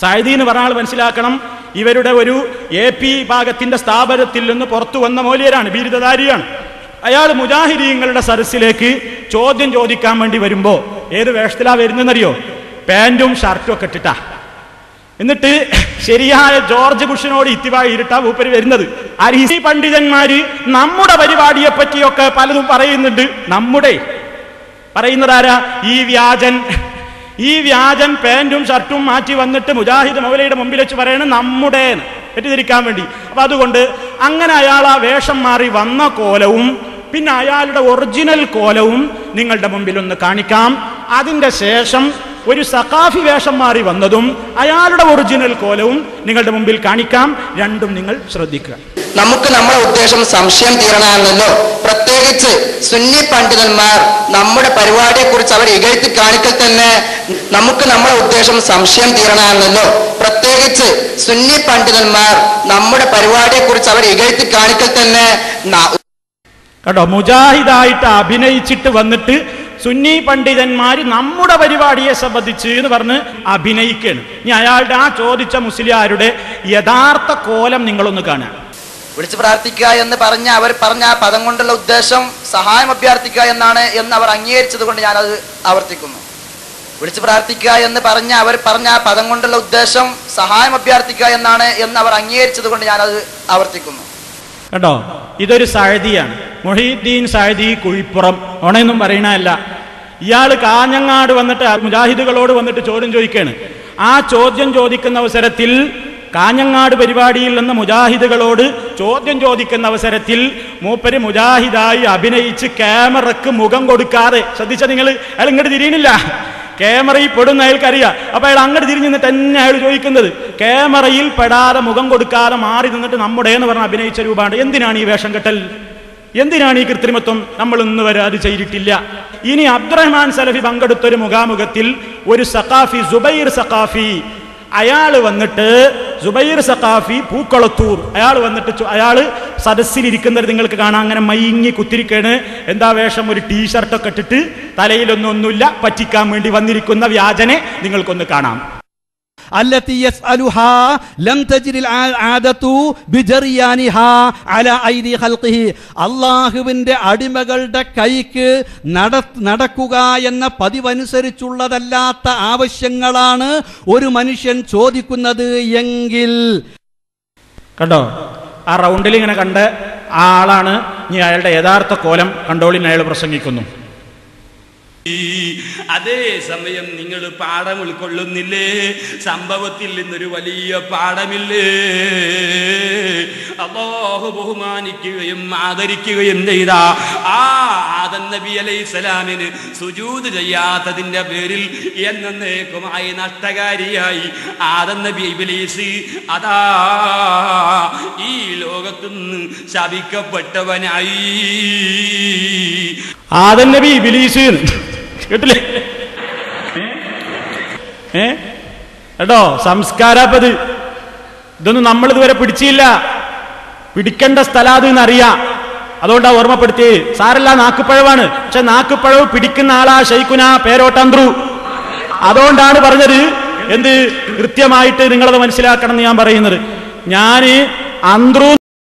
സായദി എന്ന് പറഞ്ഞാൽ മനസ്സിലാക്കണം ഇവരുടെ ഒരു എ പി ഭാഗത്തിന്റെ സ്ഥാപനത്തിൽ നിന്ന് പുറത്തു വന്ന മൂല്യരാണ് ബിരുദധാരിയാണ്. അയാൾ മുജാഹിദീങ്ങളുടെ സരസിലേക്ക് ചോദ്യം ചോദിക്കാൻ വേണ്ടി വരുമ്പോ ഏത് വേഷത്തിലാ വരുന്നതെന്നറിയോ? പാന്റും ഷർട്ടും ഒക്കെ ഇട്ടിട്ടാ. എന്നിട്ട് ശരിയായ ജോർജ് ബുഷിനോട് ഇത്തിവായി ഇരുട്ടാ മൂപ്പര് വരുന്നത്. അരിസി പണ്ഡിതന്മാര് നമ്മുടെ പരിപാടിയെ പറ്റിയൊക്കെ പലതും പറയുന്നുണ്ട്. നമ്മുടെ പറയുന്നതാരാ? ഈ വ്യാജൻ ഈ വ്യാജൻ പാന്റും ഷർട്ടും മാറ്റി വന്നിട്ട് മുജാഹിദ് മൗലയുടെ മുമ്പിൽ വെച്ച് പറയണത് നമ്മുടെ തെറ്റിദ്ധരിക്കാൻ വേണ്ടി. അപ്പൊ അതുകൊണ്ട് അങ്ങനെ അയാൾ ആ വേഷം മാറി വന്ന കോലവും പിന്നെ അയാളുടെ ഒറിജിനൽ കോലവും നിങ്ങളുടെ മുമ്പിൽ ഒന്ന് കാണിക്കാം. അതിന്റെ ശേഷം ഒരു സഖാഫി വേഷം മാറി വന്നതും അയാളുടെ ഒറിജിനൽ കോലവും നിങ്ങളുടെ മുമ്പിൽ കാണിക്കാം. രണ്ടും നിങ്ങൾ ശ്രദ്ധിക്കുക. നമുക്ക് നമ്മുടെ ഉദ്ദേശം സംശയം തീരണമാണല്ലോ പ്രത്യേകിച്ച് സുന്നി പണ്ഡിതന്മാർ നമ്മുടെ പരിപാടിയെ കുറിച്ച് അവർ ഇകഴ്ത്തി കാണിക്കൽ തന്നെ നമുക്ക് നമ്മുടെ ഉദ്ദേശം സംശയം തീരണമാണല്ലോ പ്രത്യേകിച്ച് സുന്നി പണ്ഡിതന്മാർ നമ്മുടെ പരിപാടിയെ കുറിച്ച് അവർ ഇകഴ്ത്തി കാണിക്കൽ തന്നെ കേട്ടോ മുജാഹിദായിട്ട് അഭിനയിച്ചിട്ട് വന്നിട്ട് സുന്നി പണ്ഡിതന്മാർ നമ്മുടെ പരിപാടിയെ സംബന്ധിച്ച് എന്ന് പറഞ്ഞ് അഭിനയിക്കുകയാണ് ഇനി അയാളുടെ ആ ചോദിച്ച മുസ്ലിയാരുടെ യഥാർത്ഥ കോലം നിങ്ങളൊന്ന് കാണുക. വിളിച്ചു പ്രാർത്ഥിക്കുക എന്ന് പറഞ്ഞ അവർ പറഞ്ഞ ആ പദം കൊണ്ടുള്ള ഉദ്ദേശം സഹായം അഭ്യർത്ഥിക്കുക എന്നാണ് എന്ന് അവർ അംഗീകരിച്ചത് കൊണ്ട് ഞാനത് ആവർത്തിക്കുന്നു. വിളിച്ച് പ്രാർത്ഥിക്കുക എന്ന് പറഞ്ഞ അവർ പറഞ്ഞ ആ പദം കൊണ്ടുള്ള ഉദ്ദേശം സഹായം അഭ്യർത്ഥിക്കുക എന്നാണ് എന്ന് അവർ അംഗീകരിച്ചത് കൊണ്ട് ഞാനത് ആവർത്തിക്കുന്നു. കേട്ടോ? ഇതൊരു സാഴതിയാണ് മൊഹീദ്ദീൻ സാഴതി കുഴിപ്പുറം ഓണയൊന്നും പറയണല്ല ഇയാൾ കാഞ്ഞങ്ങാട് വന്നിട്ട് മുജാഹിദുകളോട് വന്നിട്ട് ചോദ്യം ചോദിക്കുകയാണ് ആ ചോദ്യം ചോദിക്കുന്ന അവസരത്തിൽ കാഞ്ഞങ്ങാട് പരിപാടിയിൽ നിന്ന് മുജാഹിദുകളോട് ചോദ്യം ചോദിക്കുന്ന അവസരത്തിൽ മൂപ്പര് മുജാഹിദായി അഭിനയിച്ച് ക്യാമറക്ക് മുഖം കൊടുക്കാതെ ശ്രദ്ധിച്ച നിങ്ങൾ അയാൾ ഇങ്ങോട്ട് തിരിയണില്ല ക്യാമറയിൽ പെടുന്ന അയാൾക്കറിയാം. അപ്പൊ അയാൾ അങ്ങോട്ട് തിരിഞ്ഞ് നിന്നിട്ട് തന്നെ അയാൾ ചോദിക്കുന്നത്? ക്യാമറയിൽ പെടാതെ മുഖം കൊടുക്കാതെ മാറി നിന്നിട്ട് നമ്മുടെ എന്ന് പറഞ്ഞ അഭിനയിച്ച രൂപമാണ് എന്തിനാണ് ഈ വേഷം കെട്ടൽ? എന്തിനാണ് ഈ കൃത്രിമത്വം? നമ്മൾ ഇന്ന് വരെ അത് ചെയ്തിട്ടില്ല. ഇനി അബ്ദുറഹ്മാൻ സലഫി പങ്കെടുത്തൊരു മുഖാമുഖത്തിൽ ഒരു സഖാഫി സുബൈർ സഖാഫി അയാൾ വന്നിട്ട് സുബൈർ സഖാഫി പൂക്കളത്തൂർ. അയാൾ വന്നിട്ട് അയാൾ സദസ്സിൽ സദസ്സിലിരിക്കുന്നത് നിങ്ങൾക്ക് കാണാം. അങ്ങനെ മയങ്ങി കുത്തിരിക്കാണ്. എന്താ വേഷം? ഒരു ടീഷർട്ടൊക്കെ ഇട്ടിട്ട് തലയിലൊന്നും ഒന്നുമില്ല. പറ്റിക്കാൻ വേണ്ടി വന്നിരിക്കുന്ന വ്യാജനെ നിങ്ങൾക്കൊന്ന് കാണാം. അള്ളാഹുവിന്റെ അടിമകളുടെ കൈക്ക് നടക്കുക എന്ന പതിവനുസരിച്ചുള്ളതല്ലാത്ത ആവശ്യങ്ങളാണ് ഒരു മനുഷ്യൻ ചോദിക്കുന്നത് എങ്കിൽ. കണ്ടോ? ആ റൗണ്ടിൽ ഇങ്ങനെ കണ്ട് ആ ആളാണ് ഇനി അയാളുടെ യഥാർത്ഥ കോലം കണ്ടോളിന് അയാൾ പ്രസംഗിക്കുന്നു. അതേ സമയം നിങ്ങൾ പാഠം ഉൾക്കൊള്ളുന്നില്ലേ? സംഭവത്തിൽ നിന്നൊരു വലിയ പാഠമില്ലേ? അള്ളാഹു ബഹുമാനിക്കുകയും ആദരിക്കുകയും ചെയ്ത ആ ആദൻ നബി അലൈഹി സ്വലാമിന് സുജൂത് ചെയ്യാത്തതിന്റെ പേരിൽ എന്നേക്കുമായി നഷ്ടകാരിയായി ആദൻ നബി ഇബ്ലീസ്. അതാ ഈ ലോകത്തുനിന്ന് ശപിക്കപ്പെട്ടവനായി. ആദൻ നബി ബിലീസ് കേട്ടില്ലേ? ഏ? കേട്ടോ സംസ്കാരപ്പത്. ഇതൊന്നും നമ്മൾ ഇതുവരെ പിടിച്ചില്ല. പിടിക്കേണ്ട സ്ഥലം അത് എന്നറിയാം. അതുകൊണ്ടാ ഓർമ്മപ്പെടുത്തി സാരല്ല നാക്കുപ്പഴവാണ് പക്ഷെ നാക്കുപ്പഴവ് പിടിക്കുന്ന ആളാ ഷെയ്ക്കുന പേരോട്ടന്ത്രു. അതുകൊണ്ടാണ് പറഞ്ഞത് എന്ത് കൃത്യമായിട്ട് നിങ്ങളത് മനസ്സിലാക്കണം എന്ന് ഞാൻ പറയുന്നത്. ഞാൻ അന്ത്രു